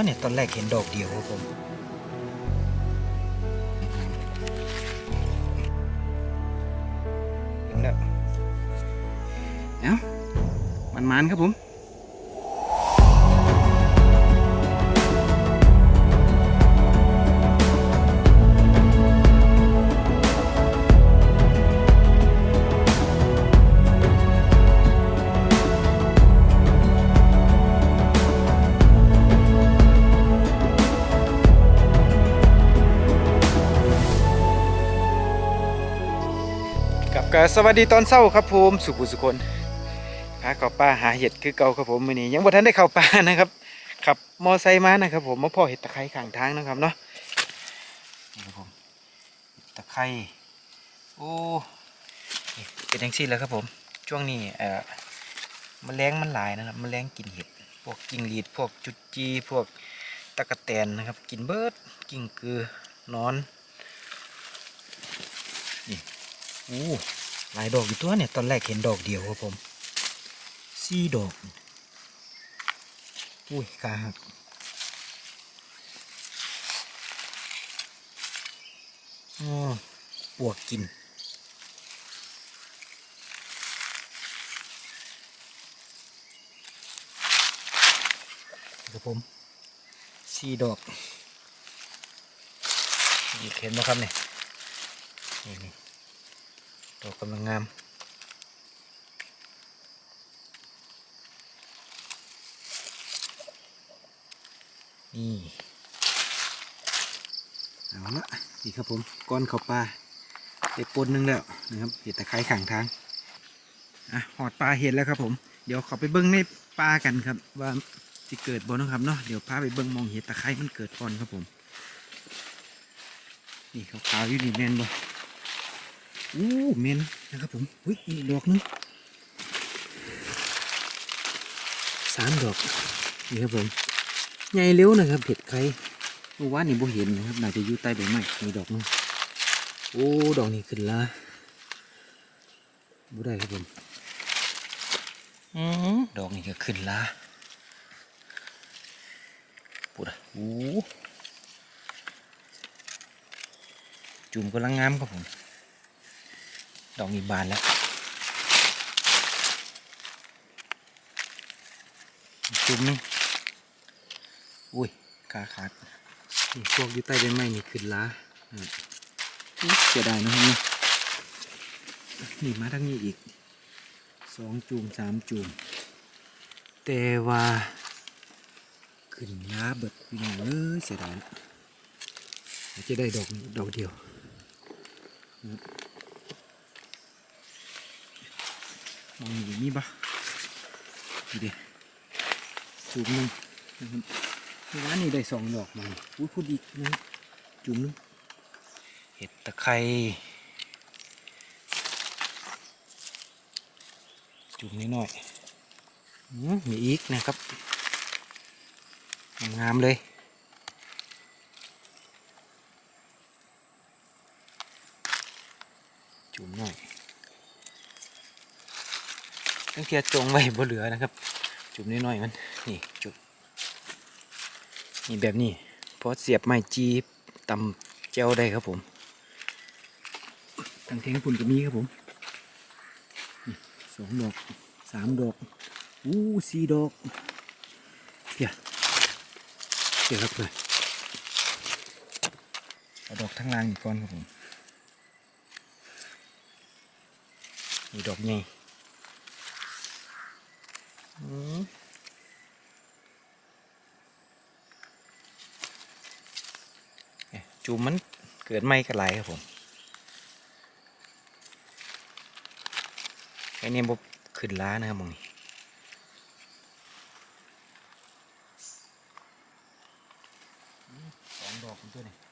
กอยู่ตัวเนี่ย ตอนแรกเห็นดอกเดียวครับผมเห็นแล้วเอ้ามันมันๆครับผม กับกสวัสดีตอนเช้าครับผมสุขุสุคนพาเข้าป่าหาเห็ดคือเก่าครับผมมื้อนี้ยังบ่ทันได้เข้าป่านะครับขับมอไซค์มานะครับ ผมมาพ่อเห็ดตะไคร้ข้างทางนะครับเนาะนี่ครับผมเห็ดตะไคร้โอ้เป็นจังซี่แล้วครับผม ช่วงนี้เอ่อแมลงมันหลายนะครับแมลงกินเห็ดพวกจิ้งหรีดพวกจุดจีพวกตะกะแตนนะครับ กินเบิร์ดกิ้งกือนอนนี่อู้ หลายดอกอยู่ตัวเนี่ย ตอนแรกเห็นดอกเดียวครับผมสี่ดอก อุ้ยขาหักอ๋อปวกกินครับผมสี่ดอกนี่เห็นไหมครับเนี่ยนี่ ดอกกำลังงามนี่เอาละนี่ครับผมก้อนข้าวปลาได้ปนหนึงแล้วนะครับเห็ดตะไคร้ข้างทางอะหอดปลาเห็ดแล้วครับ ผม เดี๋ยวขอไปเบิ้งในปลากันครับ ว่าจะเกิดบ่เนะครับเนาะเดี๋ยวพาไปเบิ้งมองเห็ดตะไคร้มันเกิดก่อนครับผม นี่ขาวๆอยู่นี่แมนบ่ อู้เมนนะครับผมอุ้ยอีกดอกหนึงสามดอกนี่ครับผมใหญ่เร็วนะครับเห็ดไข่เมื่อวานนี่บ่เห็นนะครับน่าจะอยู่ใต้ใบไม้มีดอกหนึงโอ้ดอกนี้ขึ้นละบ่ได้ครับผมอือดอกนี้ก็ขึ้นละปุ๊ดอะโอ้จุ่มกำลังงามครับผม ดอกนี้บานแล้วจุ่มนึงอุ้ยขาขาดนี่พวกอยู่ใต้ใบไม้นี่ขึ้นล้าอะอุ๊ยเสียดายนะครับเนี่ยนี่มาทางนี้อีกสองจูมสามจูมแต่ว่าขึ้นล้าเบิดพี่น้องเอ้ยเสียดายละอาจะได้ดอกดอกเดียวนะครับ มองอยู่นี่ปะนี่เด็จุ่มหนึงนะครับเมื่อวานนี่ได้สองดอกมาอุ้ยพูดอีกนะจุ่มนึงเห็ดตะไคร้จุ่มนิดหน่อยอืมมีอีกนะครับงามเลย จุ่มหน่อย ตั้งเทียจงไว้บ่เหลือนะครับ จุ่มน้อยๆมันนี่จุ่มนี่แบบนี้พอเสียบไม้จีตำแจวได้ครับผมตั้งเทงปุ่นก็มีครับผมสองดอกสามดอกอู้สี่ดอกเพียเพียครับเลยเอาดอกทั้งล่างอีกก้อนครับผมนี่ดอกใหญ่อืมเนี่ จูมมันเกิดไม่กระไรครับผมไอ้เนี่ยบบขึ้นล้านะครับมองนี่สองดอกมันตัวนี้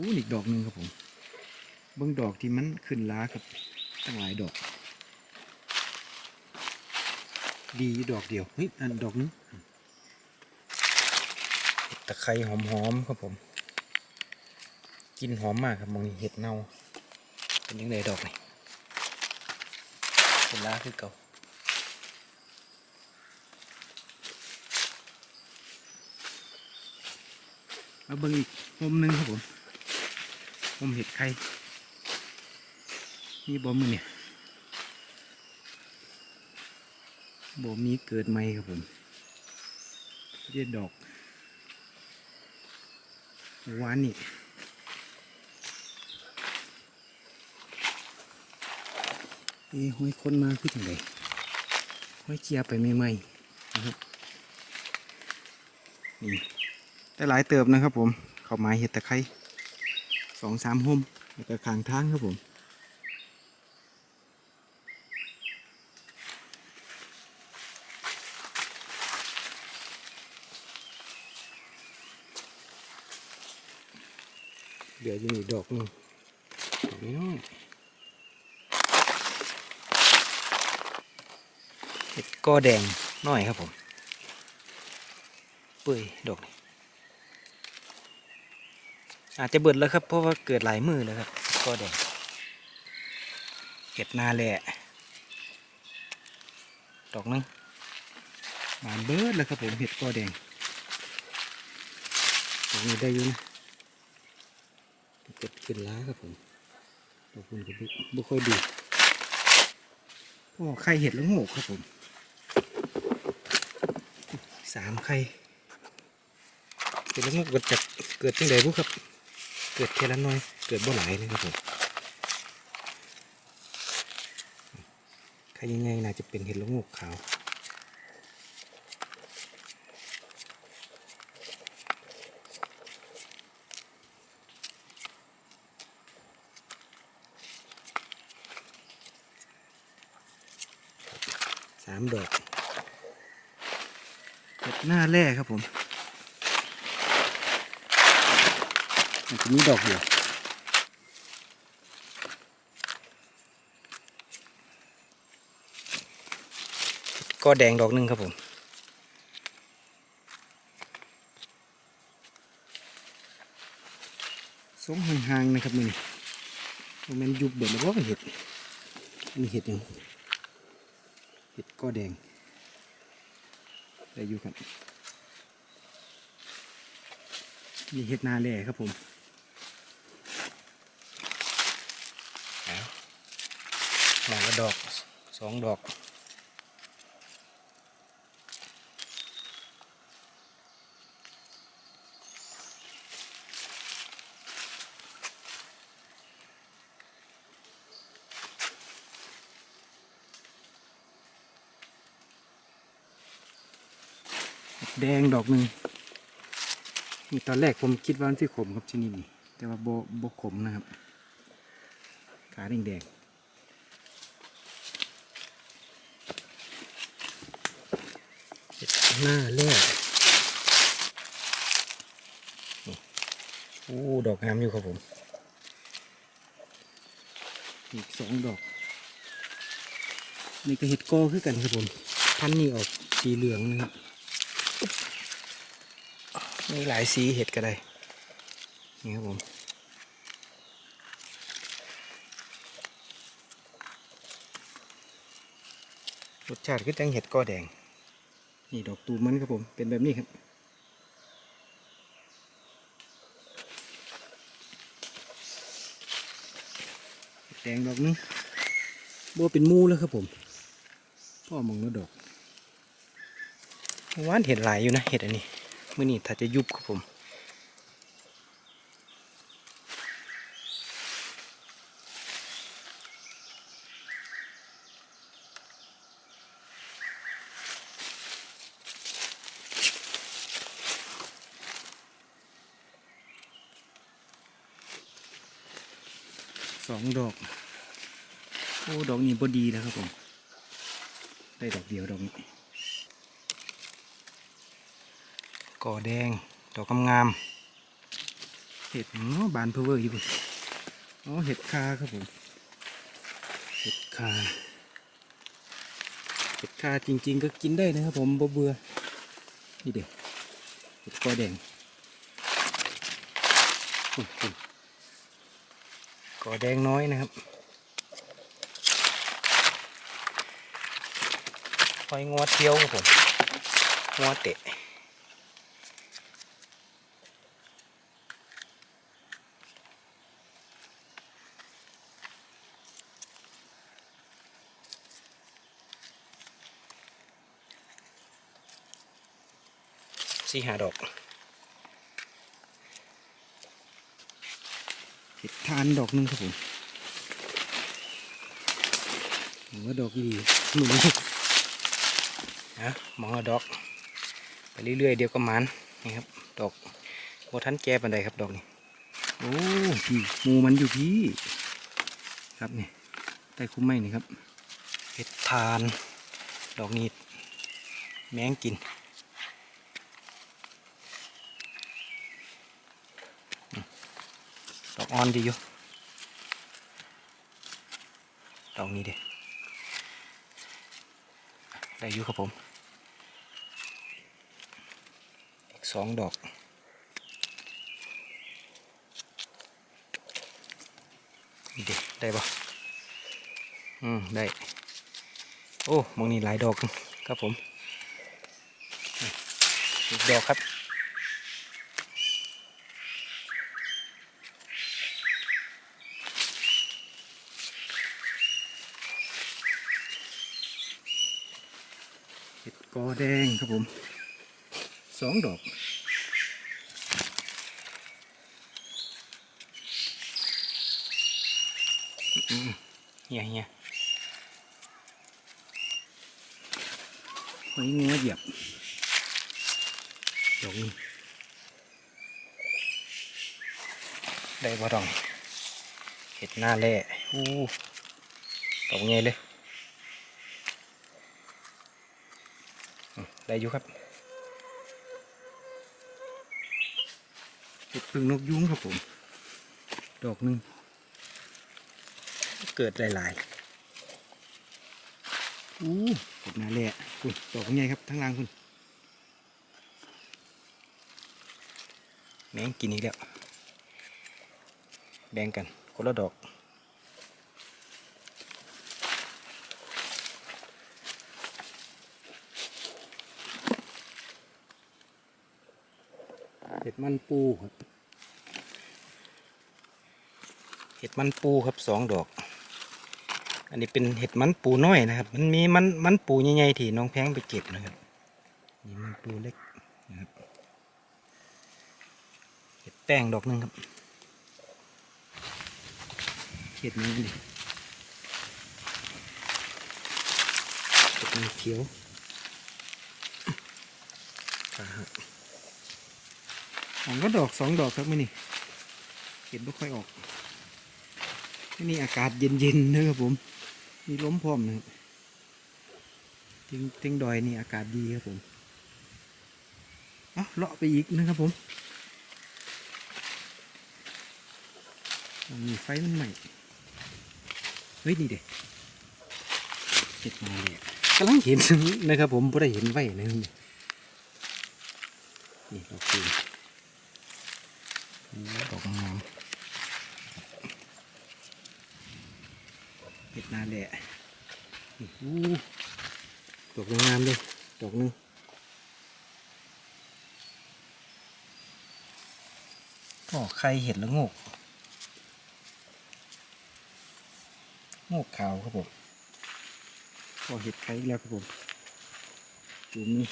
อู้อีกดอกหนึ่งครับผม เบื้องดอกที่มันขึ้นล้าครับ ตั้งหลายดอก ดีดอกเดียว เฮ้ย อันดอกนึงตะไคร้หอมๆครับผม กินหอมมากครับมองนี่เห็ดเน่า เป็นยังไงดอกนี่เป็นล้าคือเก่ามาเบิ่งอีกมุมหนึงครับผม มุมเห็ดไข่มีบอมือเนี่ยบอมีเกิดไหมครับผมเรียดดอกวานนี่เอ้ห้อยคนมาคือจังไดห้อยเจียไปใหม่ๆนะครับนี่ได้หลายเติบนะครับผม เข้าไม้เห็ดตะไคร้ สองสามห่มแล้วก็ขางทางครับผมเดี๋ยวจะมีดอกนึงดอกน้อยเห็ดก้อแดงน้อยครับผม เปื่อยดอกนี่ อาจจะเบิดแล้วครับ เพราะว่าเกิดหลายมือแล้วครับก้อแดงเห็ดนาแหละดอกนึงบานเบิดแล้วครับผมเห็ดก้อแดงดอกนี้ได้อยู่นะเกิดขึ้นล้าครับผมดอกคุณก็บบุค่อยดีโอ้ไข่เห็ดแล้วโงกครับผมสามไข่เกิดแล้วงอกเกิดจากเกิดจังไดบุครับ เกิดแค่ละน้อย เกิดบ่หลายนะครับผมไข่ยังไงน่าจะเป็นเห็ดละโงกขาวสามดอกเห็ดหน้าแร่ครับผม มันจะมีดอกเดียวก็แดงดอกหนึ่งครับผมสงห่างๆนะครับมือนี่มันยุบเบิดแล้วก็เห็ดมีเห็ดหยังเห็ดก็แดงได้อยู่ครับนี่เห็ดนาแหล่ครับผมเอา ดอกสองดอก แดงดอกหนึ่งนี่ตอนแรกผมคิดว่ามันที่ขมครับชนิดนี้แต่ว่าโบโบขมนะครับ ขาแดงแดงเห็ดหน้าแรกนี่โอ้ดอกงามอยู่ครับผม อีกสองดอก นี่ก็เห็ดกอคือกันครับผม พันธุ์นี่ออกสีเหลืองนะครับมีหลายสีเห็ดก็ได้ นี่ครับผมรสชาติก็จังเห็ดก้อแดง นี่ดอกตูมมันครับผม เป็นแบบนี้ครับแดงดอกนึงบัวเป็นมูแล้วครับผม พ่อมองแล้วดอกว่านเห็ดหลายอยู่นะเห็ดอันนี้ มื่อนี้ถ้าจะยุบครับผม สองดอก โอ้ ดอกนี้พอดีแล้วครับผม ได้ดอกเดียวดอกนี้ ก่อแดง ดอกงามเห็ดอ๋อบานเพอเวอร์อยู่พุ่นอ๋อ เห็ดคาครับผม เห็ดคา เห็ดคาจริง ๆ ก็กินได้นะครับผมบ่เบื่อ นี่เด็กเห็ดกอแดง อ ก่อแดงน้อยนะครับหอยงวเที่ยวครับผมงวเตะสี่หาดอก เห็ดทานดอกหนึงครับผมผมว่าดอกดีหนูนะมองเอาดอก ไปเรื่อยๆเดี๋ยวก็มันนี่ครับ ดอกโบทันแก่ปันใดครับดอกนี้โอ้พี่หมูมันอยู่พี่ ครับนี่ใต้คุ้มไม้นี่ครับเห็ดทาน ดอกนี้แมงกิน อ่อนดีอยู่ดอกนี้เด็ได้อยู่ครับผม อีกสองดอกนี่เด็ได้ปะอืม ได้ โอ้มองนี่หลายดอกครับผม อีกดอกครับ เห็ดก อแดงครับผมสองดอกอืมเฮียเฮียหอยงัวเหยียบดอกนี้ได้บ่ดองเห็ดหน้าแร่อู้ดอกใหญ่เลย อืม ได้อยู่ครับเห็ดพึ่งนกยุงครับผม ดอกหนึ่งเกิดหลายๆอู้เห็ดนาแหละคุณดอกใหญ่ครับทั้งล่างคุณแมงกินอีกแล้วแบ่งกันคนละดอก มันปูครับเห็ดมันปูครับสองดอก อันนี้เป็นเห็ดมันปูน้อยนะครับ มันมีมันมันปูใหญ่ๆที่น้องแพงไปเก็บนะครับนี่มันปูเล็กนะครับเห็ดแป้งดอกหนึงครับเห็ดนี้ดิเห็ดมันเขียวขาหั กผมก็ดอกสองดอกครับมื่อนี่เห็นไม่ค่อยออกมื่อนี่อากาศเย็นๆนะครับผม มีล้มพร้อมนะครับทิงทิงดอยนี่อากาศดีครับผมเอาเลาะไปอีกนะครับผมมีไฟมันใหม่ เฮ้ย นี่เด็กเห็ดมาเลยกำลังเห็นนะครับผมไม่ได้เห็นไว้นะครับนี่นี่ดอกคูณ ดอกงามเห็ดนาแหละอู้ดอกงามเลยดอกนึงก็ใครเห็ดแล้วโงกโงกขาวครับผมก็เห็ดไข่แล้วครับผมจุ่มนี่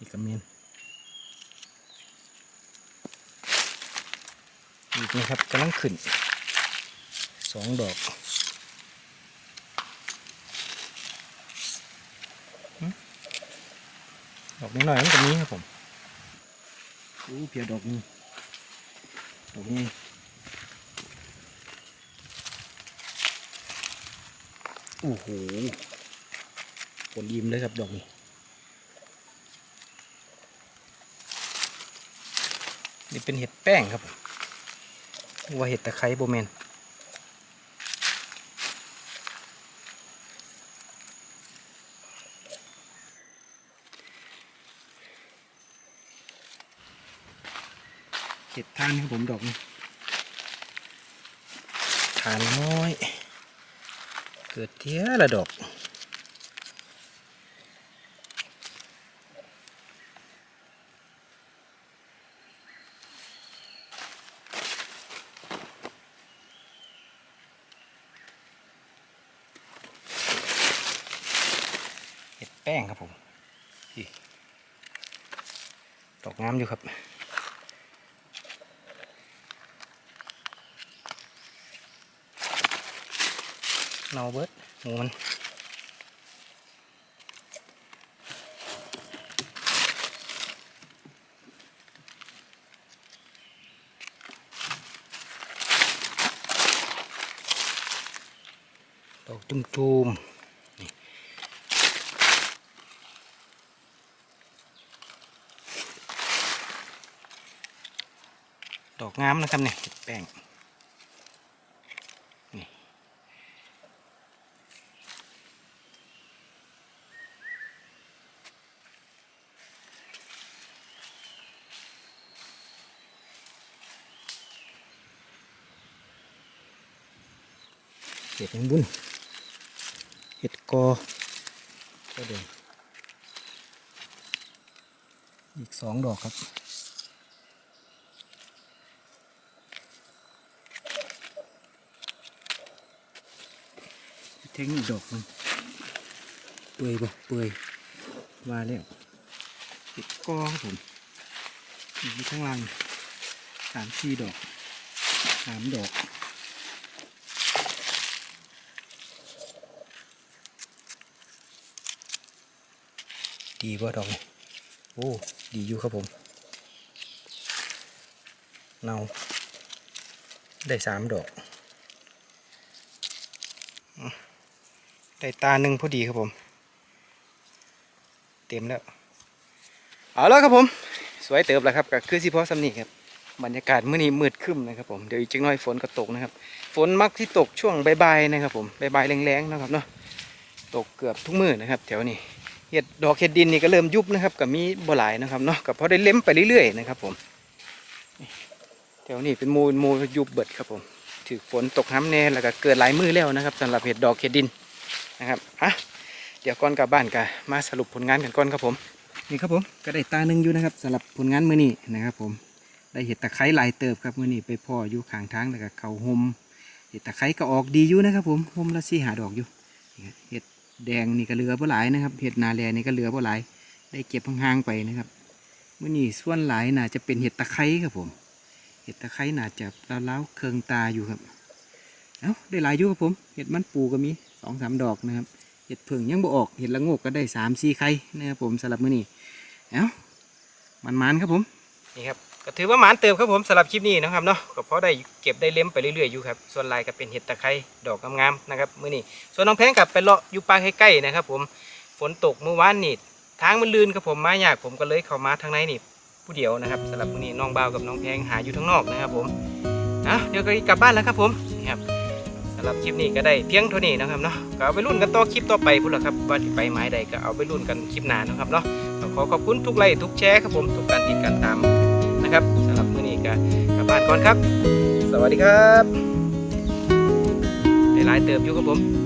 อีกกระเมีนอีกนะครับกำลังขึ้นสองดอกดอกนิดหน่อยมันก็มีครับผมอู้เพียดอกนี้ดอกนี้โอ้โหผลยิ้มเลยครับดอกนี้ นี่เป็นเห็ดแป้งครับว่าเห็ดตะไคร้โบแมนห็ดทานครับผมดอกนี้ทานน้อย เกิดเทียละดอก แป้งครับผมนี่ดอกงามอยู่ครับ เนาเบิดหมูมันดอกจุ่มๆ ดอกงามนะครับเนี่ยแป้งนี่เห็ดแมงบุญเห็ดกอก็เดินอีกสองดอกครับ เทคนิคดอกนึงเปื่อยบ่เปื่อยมาแล้วเห็ดกอครับผมอยู่ข้างล่างสามสี่ดอกสามดอกดีป่ดอกโอ้ดีอยู่ครับผมเนาได้สามดอกอืม ได้ตาหนึ่งพอดีครับผม เต็มแล้ว เอาแล้วครับผม สวยเติบแล้วครับก็คือสิพอสำนีครับ บรรยากาศเมื้อนี้มืดคึ้มนะครับผม เดี๋ยวอีกจักหน่อยฝนก็ตกนะครับ ฝนมักที่ตกช่วงบ่ายๆนะครับผมบ่ายๆแรงๆนะครับเนาะ ตกเกือบทุกมื้อนะครับแถวนี้เห็ดดอกเห็ดดินนี่ก็เริ่มยุบนะครับกับมีบ่หลายนะครับเนาะกับพอได้เล็มไปเรื่อยๆนะครับผมแถวนี้เป็นมูลมูลยุบเบิดครับผมถือฝนตกน้ำแน่แล้วก็เกิดหลายมือแล้วนะครับสำหรับเห็ดดอกเห็ดดิน นะครับอะเดี๋ยวก่อนกลับบ้านกันมาสรุปผลงานกันก่อนครับผมนี่ครับผมก็ได้ตาหนึ่งอยู่นะครับสำหรับผลงานมือนี้นะครับผมได้เห็ดตะไคร้หลายเติบครับมือนี้ไปพ่ออยู่ข้างทางแล้วก็เขาหมเห็ดตะไคร้ก็ออกดีอยู่นะครับผมหมละสี่หาดอกอยู่เห็ดแดงนี่ก็เหลือบ่หลายนะครับเห็ดนาแลนี่ก็เหลือบ่หลาย ได้เก็บห่างๆไปนะครับมื่อนี้ส่วนหลายน่าจะเป็นเห็ดตะไคร้ครับผม เห็ดตะไคร้น่าจะเล้าวๆเคืองตาอยู่ครับ เอ้าได้หลายอยู่ครับผม เห็ดมันปูก็มี สองสามดอกนะครับเห็ดผึ่งยังบ่ออกเห็ดละโงกก็ได้สามสี่ไข่นะครับผมสำหรับมื่อนี้เอ้ามันมันครับผมนี่ครับก็ถือว่าหมานเติมครับผมสำหรับคลิปนี้นะครับเนาะก็เพราะได้เก็บได้เล็มไปเรื่อยๆอยู่ครับส่วนลายก็เป็นเห็ดตะไคร้ดอกงามๆนะครับมื่อนี้ส่วนน้องแพงกับไปเลาะอยู่ป่าใกล้ๆนะครับ ผมฝนตกเมื่อวานนี่ทางมันลื่นครับผมมาอยากผมก็เลยเข้ามาทางในนี่ผู้เดียวนะครับสำหรับมื้อนี้น้องบ่าวกับน้องแพงหาอยู่ทางนอกนะครับผมอะเดี๋ยวก็กลับบ้านแล้วครับผมนี่ครับำหรับคลิปนี้ก็ได้เพียงเท่านี้นะครับเนาะก็เอาไปรุ่นกันต่อคลิปต่อไปพุ่นละครับว่าจะไปไม้ใดก็เอาไปรุ่นกันคลิปหน้านะครับเนาะขอขอบคุณทุกไลค์ทุกแชร์ครับผมทุกการติดการตามนะครับสำหรับมื้อนี้ก็กลับบ้านก่อนครับ สวัสดีครับได้หลายเติบอยู่ครับผม